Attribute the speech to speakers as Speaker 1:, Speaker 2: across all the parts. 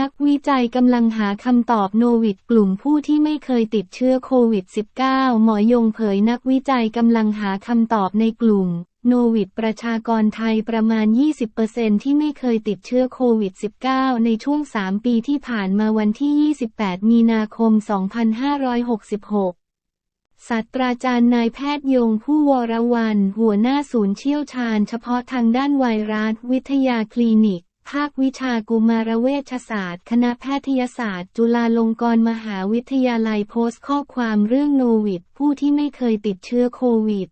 Speaker 1: นักวิจัยกำลังหาคำตอบโนวิดกลุ่มผู้ที่ไม่เคยติดเชื้อโควิด -19 หมอยงเผยนักวิจัยกำลังหาคำตอบในกลุ่ม โนวิดประชากรไทยประมาณ 20%ที่ไม่เคยติดเชื้อโควิด -19 ในช่วง 3 ปีที่ผ่านมาวันที่ 28 มีนาคม 2566ศาสตราจารย์นายแพทย์ยงผู้วรวัน หัวหน้าศูนย์เชี่ยวชาญเฉพาะทางด้านไวรัสวิทยาคลินิก ภาควิชากุมารเวชศาสตร์ คณะแพทยศาสตร์ จุฬาลงกรณ์มหาวิทยาลัยโพสต์ข้อความเรื่องโนวิดผู้ที่ไม่เคยติดเชื้อโควิด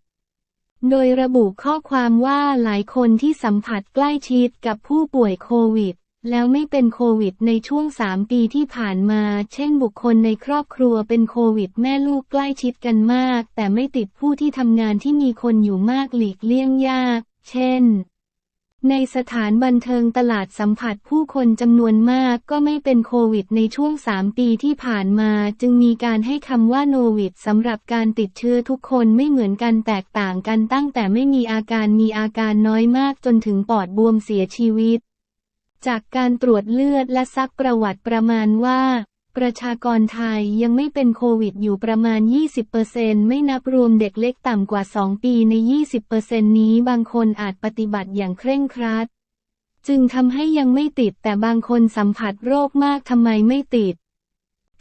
Speaker 1: โดยระบุข้อความว่าหลายคนที่สัมผัสใกล้ชิดกับผู้ป่วยโควิด แล้วไม่เป็นโควิดในช่วง 3 ปีที่ผ่านมา เช่นบุคคลในครอบครัวเป็นโควิด แม่ลูกใกล้ชิดกันมาก แต่ไม่ติดผู้ที่ทำงานที่มีคนอยู่มากหลีกเลี่ยงยาก เช่น ในสถานบันเทิงตลาดสัมผัสผู้คนจำนวนมากก็ไม่เป็นโควิดในช่วง 3 ปีที่ผ่านมา จึงมีการให้คำว่าโนวิดสำหรับการติดเชื้อทุกคนไม่เหมือนกันแตกต่างกันตั้งแต่ไม่มีอาการมีอาการน้อยมากจนถึงปอดบวมเสียชีวิต จากการตรวจเลือดและซักประวัติประมาณว่า ประชากรไทยยังไม่เป็นโควิดอยู่ประมาณ 20%ไม่นับรวมเด็กเล็กต่ำกว่า 2 ปีใน 20%นี้บางคนอาจปฏิบัติอย่างเคร่งครัด จึงทำให้ยังไม่ติดแต่บางคนสัมผัสโรคมากทำไมไม่ติด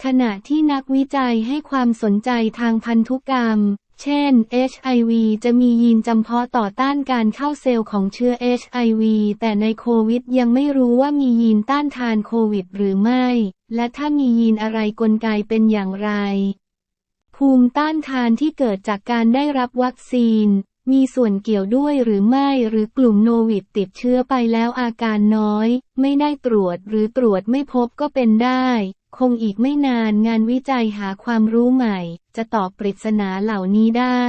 Speaker 1: ขณะที่นักวิจัยให้ความสนใจทางพันธุกรรม เช่น HIV จะมียีนจำเพาะต่อต้านการเข้าเซลล์ของเชื้อ HIV แต่ในโควิดยังไม่รู้ว่ามียีนต้านทานโควิดหรือไม่ และถ้ามียีนอะไรกลไกเป็นอย่างไร ภูมิต้านทานที่เกิดจากการได้รับวัคซีน มีส่วนเกี่ยวด้วยหรือไม่หรือกลุ่มโนวิดติดเชื้อไปแล้วอาการน้อย ไม่ได้ตรวจหรือตรวจไม่พบก็เป็นได้ คงอีกไม่นานงานวิจัยหาความรู้ใหม่ จะตอบปริศนาเหล่านี้ได้